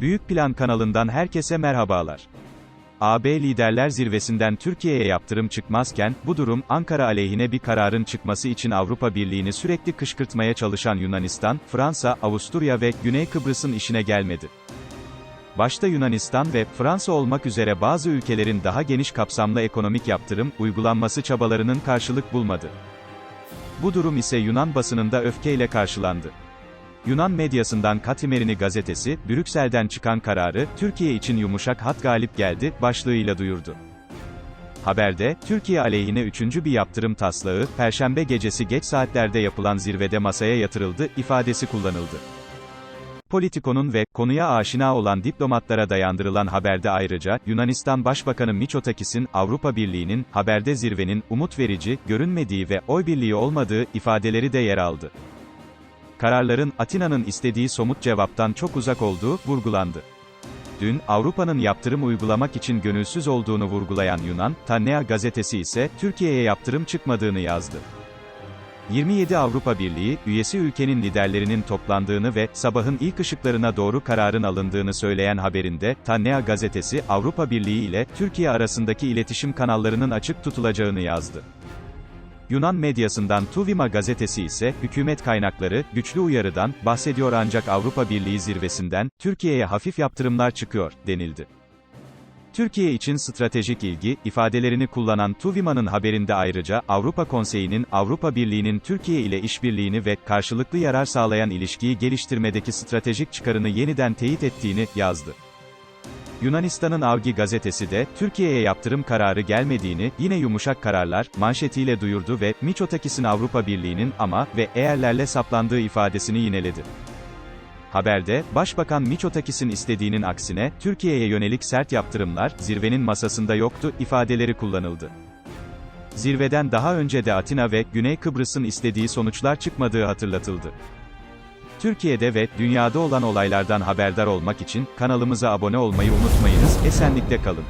Büyük Plan kanalından herkese merhabalar. AB Liderler Zirvesi'nden Türkiye'ye yaptırım çıkmazken, bu durum, Ankara aleyhine bir kararın çıkması için Avrupa Birliği'ni sürekli kışkırtmaya çalışan Yunanistan, Fransa, Avusturya ve Güney Kıbrıs'ın işine gelmedi. Başta Yunanistan ve Fransa olmak üzere bazı ülkelerin daha geniş kapsamlı ekonomik yaptırım, uygulanması çabalarının karşılık bulmadı. Bu durum ise Yunan basınında öfkeyle karşılandı. Yunan medyasından Katimerini gazetesi, Brüksel'den çıkan kararı, Türkiye için yumuşak hat galip geldi, başlığıyla duyurdu. Haberde, Türkiye aleyhine üçüncü bir yaptırım taslağı, Perşembe gecesi geç saatlerde yapılan zirvede masaya yatırıldı, ifadesi kullanıldı. Politico'nun ve konuya aşina olan diplomatlara dayandırılan haberde ayrıca, Yunanistan Başbakanı Mitsotakis'in, Avrupa Birliği'nin, haberde zirvenin, umut verici, görünmediği ve oy birliği olmadığı, ifadeleri de yer aldı. Kararların, Atina'nın istediği somut cevaptan çok uzak olduğu, vurgulandı. Dün, Avrupa'nın yaptırım uygulamak için gönülsüz olduğunu vurgulayan Yunan, Tannea gazetesi ise, Türkiye'ye yaptırım çıkmadığını yazdı. 27 Avrupa Birliği, üyesi ülkenin liderlerinin toplandığını ve sabahın ilk ışıklarına doğru kararın alındığını söyleyen haberinde, Tannea gazetesi, Avrupa Birliği ile Türkiye arasındaki iletişim kanallarının açık tutulacağını yazdı. Yunan medyasından Tuvima gazetesi ise, hükümet kaynakları, güçlü uyarıdan, bahsediyor ancak Avrupa Birliği zirvesinden, Türkiye'ye hafif yaptırımlar çıkıyor, denildi. Türkiye için stratejik ilgi, ifadelerini kullanan Tuvima'nın haberinde ayrıca, Avrupa Konseyi'nin, Avrupa Birliği'nin Türkiye ile işbirliğini ve karşılıklı yarar sağlayan ilişkiyi geliştirmedeki stratejik çıkarını yeniden teyit ettiğini, yazdı. Yunanistan'ın Avgi gazetesi de, Türkiye'ye yaptırım kararı gelmediğini, yine yumuşak kararlar, manşetiyle duyurdu ve, Miçotakis'in Avrupa Birliği'nin, ama, ve eğerlerle saplandığı ifadesini yineledi. Haberde, Başbakan Miçotakis'in istediğinin aksine, Türkiye'ye yönelik sert yaptırımlar, zirvenin masasında yoktu, ifadeleri kullanıldı. Zirveden daha önce de Atina ve Güney Kıbrıs'ın istediği sonuçlar çıkmadığı hatırlatıldı. Türkiye'de ve dünyada olan olaylardan haberdar olmak için kanalımıza abone olmayı unutmayınız, esenlikte kalın.